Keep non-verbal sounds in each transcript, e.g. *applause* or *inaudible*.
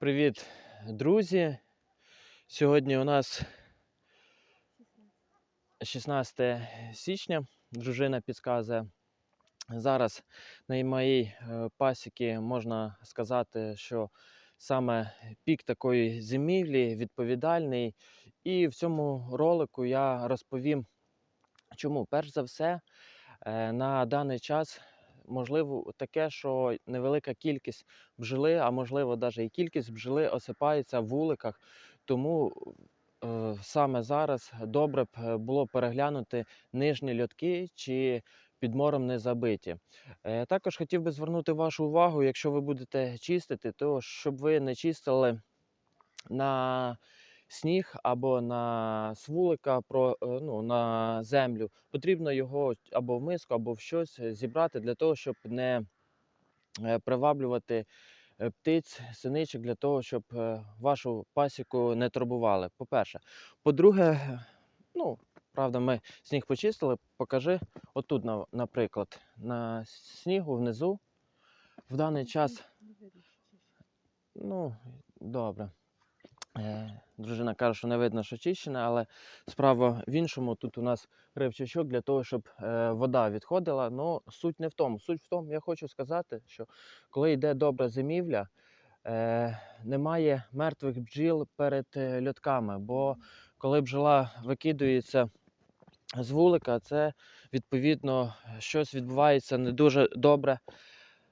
Привіт, друзі! Сьогодні у нас 16 січня. Дружина підказує. Зараз на моїй е, пасіки можна сказати, що саме пік такої зимівлі відповідальний. І в цьому ролику я розповім, чому. Перш за все, е, на даний час можливо таке, що невелика кількість бджоли, а можливо навіть і кількість бджоли осипається в вуликах. Тому е, саме зараз добре б е, було переглянути нижні льотки чи підмором не забиті. Е, також хотів би звернути вашу увагу, якщо ви будете чистити, то щоб ви не чистили на сніг або на з вулика про, е, ну, на землю. Потрібно його або в миску, або в щось зібрати для того, щоб не е, приваблювати е, птиць, синичок, для того, щоб е, вашу пасіку не турбували. По-перше. По-друге, е, ну, правда, ми сніг почистили. Покажи отут, наприклад, на снігу внизу. В даний час Ну, добре. Е, Дружина каже, що не видно, що чищена, але справа в іншому. Тут у нас рибчачок для того, щоб е, вода відходила. Ну, суть не в тому. Суть в тому, я хочу сказати, що коли йде добра зимівля, е, немає мертвих бджіл перед льотками. Бо коли бджола викидується з вулика, це відповідно щось відбувається не дуже добре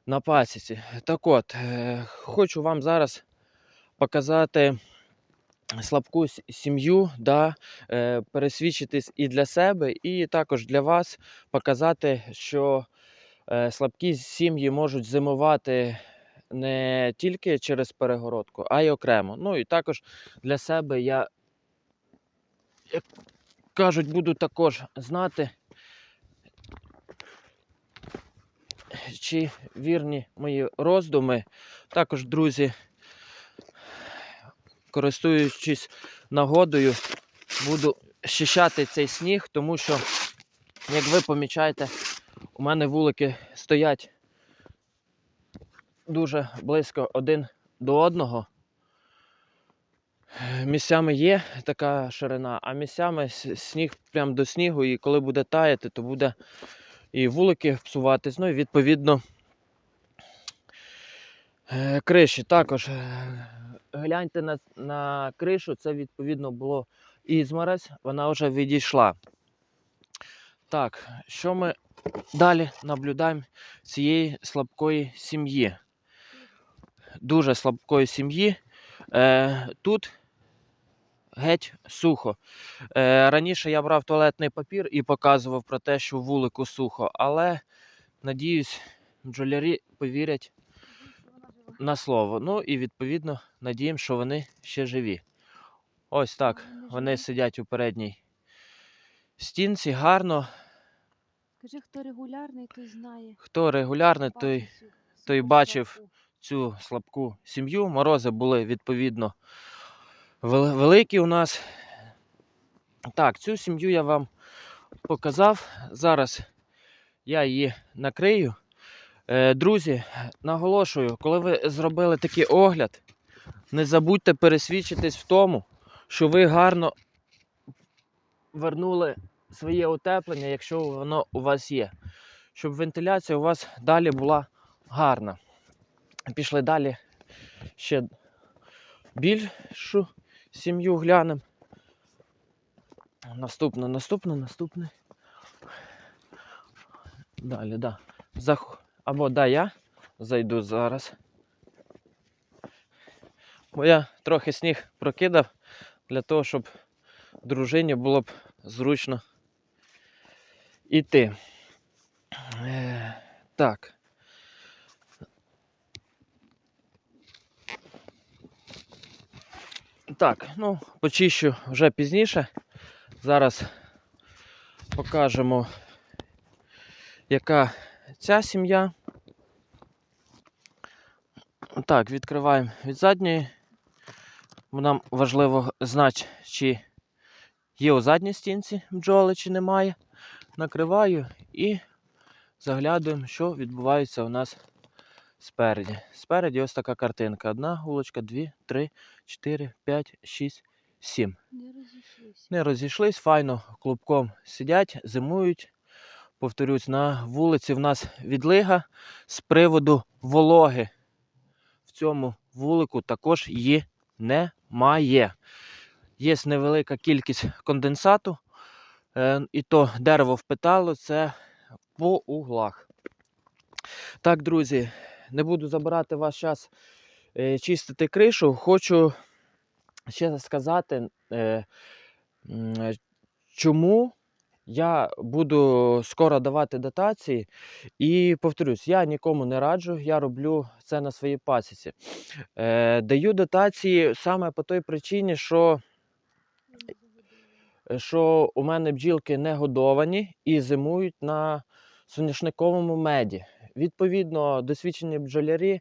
на пасіці. Так от, хочу вам зараз показати слабку сім'ю, да, е, пересвідчитись і для себе, і також для вас показати, що е, слабкі сім'ї можуть зимувати не тільки через перегородку, а й окремо. Ну і також для себе я, як кажуть, буду також знати, чи вірні мої роздуми. Також, друзі, користуючись нагодою, буду щищати цей сніг, тому що, як ви помічаєте, у мене вулики стоять дуже близько один до одного. Е, Місцями є така ширина, а місцями сніг прямо до снігу, і коли буде таяти, то буде і вулики псуватись. Ну і відповідно е, криші також. Гляньте на, на кришу, це відповідно було ізморозь, вона вже відійшла. Так, що ми далі наблюдаємо цієї слабкої сім'ї? Дуже слабкої сім'ї. Е, тут геть сухо. Е, раніше я брав туалетний папір і показував про те, що вулику сухо, але надіюсь, бджолярі повірять на слово. Ну і відповідно надіємо, що вони ще живі. Ось так. Вони сидять у передній стінці гарно. Скажи, хто регулярний, той знає. Хто регулярний, той той бачив. цю слабку сім'ю. Морози були відповідно великі у нас. Так, цю сім'ю я вам показав. Зараз я її накрию. Е, Друзі, наголошую, коли ви зробили такий огляд, не забудьте пересвідчитись в тому, що ви гарно вернули своє утеплення, якщо воно у вас є. Щоб вентиляція у вас далі була гарна. Пішли далі ще більшу сім'ю глянемо. Наступне, наступне, наступне. Далі, да. Зах... Або да, я зайду зараз. Бо я трохи сніг прокидав для того, щоб дружині було б зручно іти. Е, так. Так, ну, почищу вже пізніше. Зараз покажемо, яка ця сім'я. Так, відкриваємо від задньої. Нам важливо знати, чи є у задній стінці бджоли, чи немає. Накриваю і заглядуємо, що відбувається у нас спереді. Спереді ось така картинка. Одна гулочка, дві, три, чотири, п'ять, шість, сім. Не розійшлися. Не розійшлись, файно клубком сидять, зимують. Повторюсь, на вулиці в нас відлига з приводу вологи. В цьому вулику також її немає. Є невелика кількість конденсату, е, і то дерево впитало це по углах. Так, друзі, не буду забирати ваш час е, чистити кришу. Хочу ще сказати, е, чому я буду скоро давати дотації. І повторюсь, я нікому не раджу, я роблю це на своїй пасіці. Е, даю дотації саме по той причині, що що у мене бджілки не годовані і зимують на соняшниковому меді. Відповідно, досвідчені бджолярі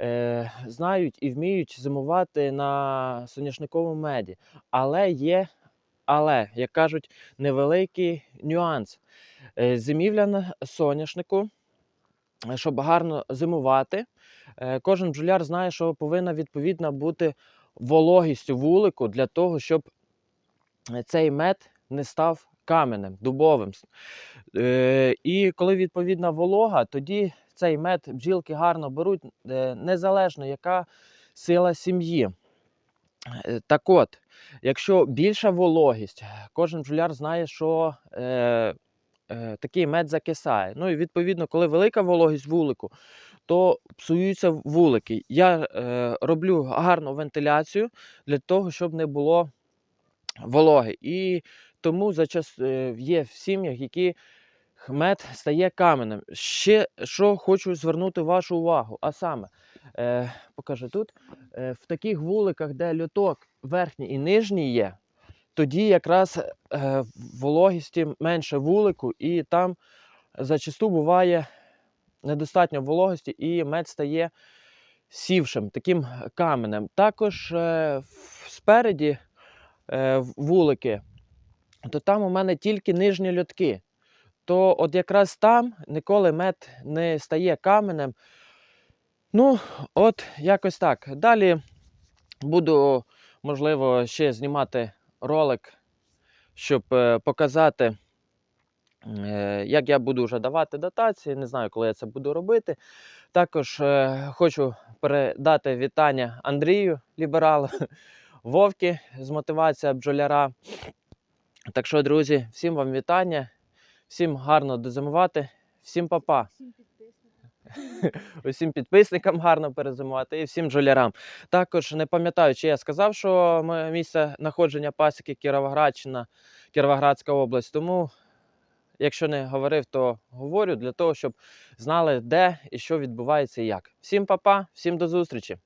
е, знають і вміють зимувати на соняшниковому меді. Але є, але, як кажуть, невеликий нюанс. Е, зимівля на соняшнику, е, щоб гарно зимувати, е, кожен бджоляр знає, що повинна відповідна бути вологість вулику для того, щоб цей мед не став каменем, дубовим. І коли відповідна волога, тоді цей мед бджілки гарно беруть, незалежно яка сила сім'ї. Так от, якщо більша вологість, кожен бджоляр знає, що е, е, такий мед закисає. Ну і відповідно, коли велика вологість вулику, то псуються вулики. Я е, роблю гарну вентиляцію для того, щоб не було вологи. І тому зачас, е, є в сім'ях, які мед стає каменем. Ще що хочу звернути вашу увагу, а саме, е, покажу тут, е, в таких вуликах, де льоток верхній і нижній є, тоді якраз е, вологісті менше вулику, і там зачасту буває недостатньо вологості, і мед стає сівшим, таким каменем. Також е, спереді е, вулики, то там у мене тільки нижні льотки. То от якраз там ніколи мед не стає каменем. Ну, от якось так. Далі буду, можливо, ще знімати ролик, щоб е, показати, е, як я буду вже давати дотації. Не знаю, коли я це буду робити. Також е, хочу передати вітання Андрію Лібералу, *laughs* Вовки з мотивація бджоляра. Так що, друзі, всім вам вітання, всім гарно дозимувати, всім па-па. *laughs* Усім підписникам гарно перезимувати і всім жулярам. Також не пам'ятаю, чи я сказав, що місце знаходження пасіки Кіровоградщина, Кіровоградська область. Тому, якщо не говорив, то говорю для того, щоб знали, де і що відбувається і як. Всім па-па, всім до зустрічі!